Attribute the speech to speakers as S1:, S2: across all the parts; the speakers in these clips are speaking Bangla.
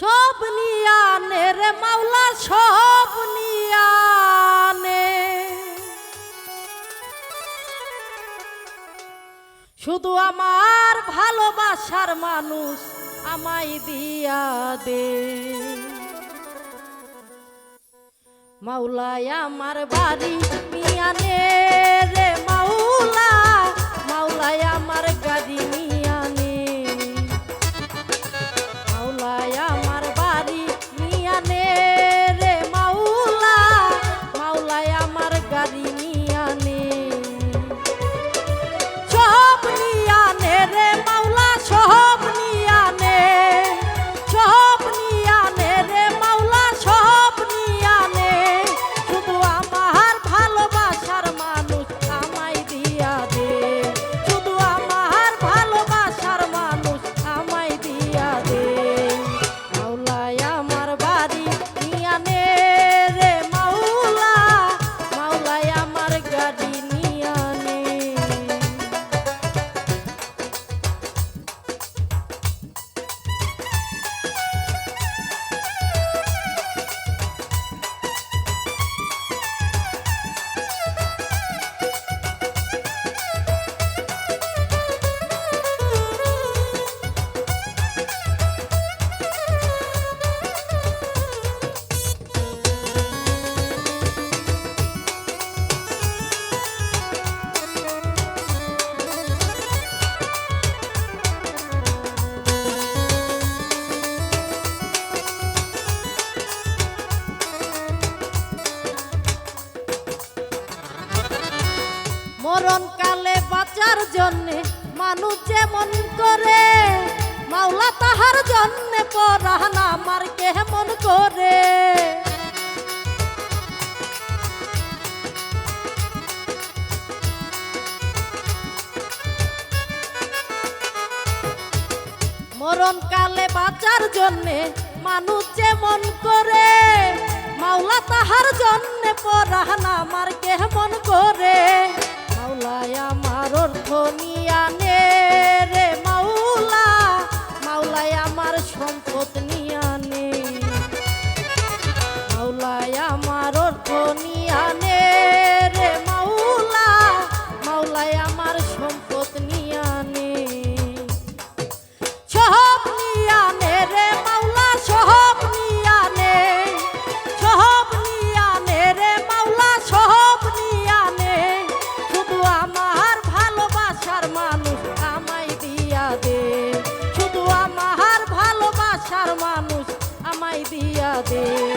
S1: সব নিয়ানে রে মাওলা, সব নিয়ানে। শুধু আমার ভালোবাসার মানুষ আমায় দিয়া দে। মাওলায় আমার বাড়ি মরণ কালে বাঁচার জন্যে মানুষ যেমন করে, মাওলা তাহার জন্যে পরাহানা আমার কেমন করে। মরণ কালে বাঁচার জন্যে মানুষ যেমন করে, মাওলা তাহার জন্যে পরাহানা আমার কেমন করে। মাওলায় আমার অর্থ নিয়ানে রে। দিয়া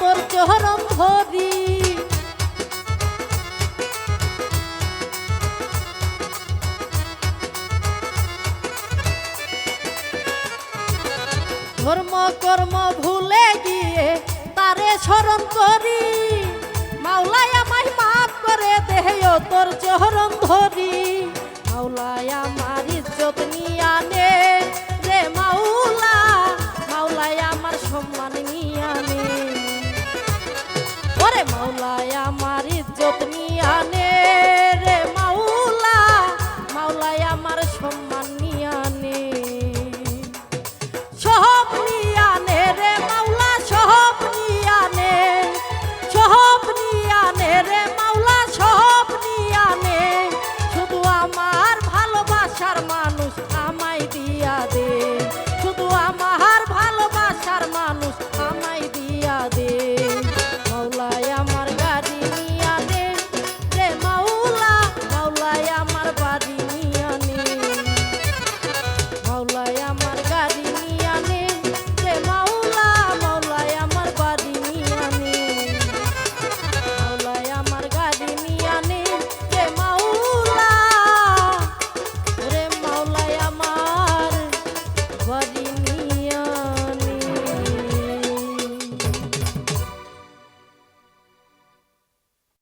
S1: তোর চরণ ধরি ধর্ম কর্ম ভুলে গিয়ে তারে স্মরণ করি। মাওলাই আমায় মাফ করে দেহে তোর চরণ ধরি। মাওলাই আমার ইজ্জত